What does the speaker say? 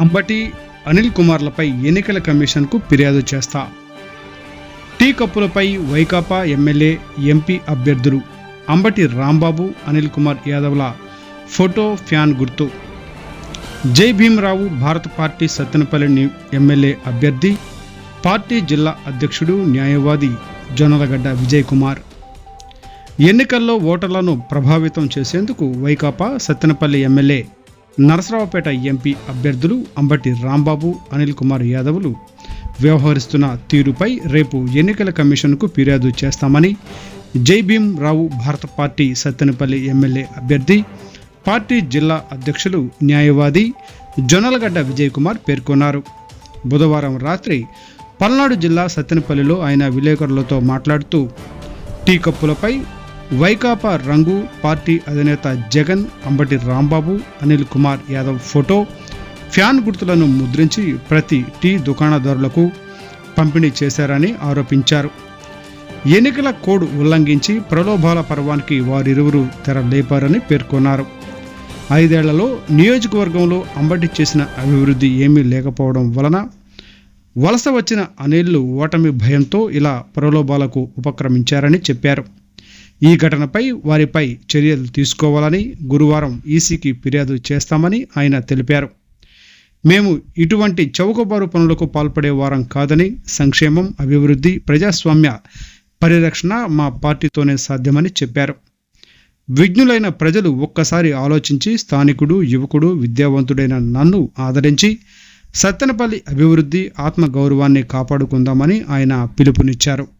అంబటి అనిల్ కుమార్లపై ఎన్నికల కమిషన్కు ఫిర్యాదు చేస్తా. టీ కప్పులపై వైకాపా ఎమ్మెల్యే ఎంపీ అభ్యర్థులు అంబటి రాంబాబు అనిల్ కుమార్ యాదవ్ల ఫోటో ఫ్యాన్ గుర్తు. జై భీమరావు భారత పార్టీ సత్తెనపల్లి ఎమ్మెల్యే అభ్యర్థి పార్టీ జిల్లా అధ్యక్షుడు న్యాయవాది జొన్నలగడ్డ విజయ్ కుమార్. ఎన్నికల్లో ఓటర్లను ప్రభావితం చేసేందుకు వైకాపా సత్తెనపల్లి ఎమ్మెల్యే నరసరావుపేట ఎంపీ అభ్యర్థులు అంబటి రాంబాబు అనిల్ కుమార్ యాదవ్లు. వ్యవహరిస్తున్న తీరుపై రేపు ఎన్నికల కమిషన్కు ఫిర్యాదు చేస్తామని జై భీమ్ రావు భారత పార్టీ సత్తెనపల్లి ఎమ్మెల్యే అభ్యర్థి పార్టీ జిల్లా అధ్యక్షులు న్యాయవాది జొన్నలగడ్డ విజయ్ కుమార్ పేర్కొన్నారు. బుధవారం రాత్రి పల్నాడు జిల్లా సత్తెనపల్లిలో ఆయన విలేకరులతో మాట్లాడుతూ టీ కప్పులపై వైకాపా రంగు పార్టీ అధినేత జగన్ అంబటి రాంబాబు అనిల్ కుమార్ యాదవ్ ఫోటో ఫ్యాన్ గుర్తులను ముద్రించి ప్రతి టీ దుకాణదారులకు పంపిణీ చేశారని ఆరోపించారు. ఎన్నికల కోడ్ ఉల్లంఘించి ప్రలోభాల పర్వానికి వారిరువురు తెరలేపారని పేర్కొన్నారు. ఐదేళ్ళలో నియోజకవర్గంలో అంబటి చేసిన అభివృద్ధి ఏమీ లేకపోవడం వలన వలస వచ్చిన అనిల్లు ఓటమి భయంతో ఇలా ప్రలోభాలకు ఉపక్రమించారని చెప్పారు. ఈ ఘటనపై వారిపై చర్యలు తీసుకోవాలని గురువారం ఈసీకి ఫిర్యాదు చేస్తామని ఆయన తెలిపారు. మేము ఇటువంటి చౌకబారు పనులకు పాల్పడే వారం కాదని సంక్షేమం అభివృద్ధి ప్రజాస్వామ్య పరిరక్షణ మా పార్టీతోనే సాధ్యమని చెప్పారు. విఘ్నులైన ప్రజలు ఒక్కసారి ఆలోచించి స్థానికుడు యువకుడు విద్యావంతుడైన నన్ను ఆదరించి సత్తెనపల్లి అభివృద్ధి ఆత్మగౌరవాన్ని కాపాడుకుందామని ఆయన పిలుపునిచ్చారు.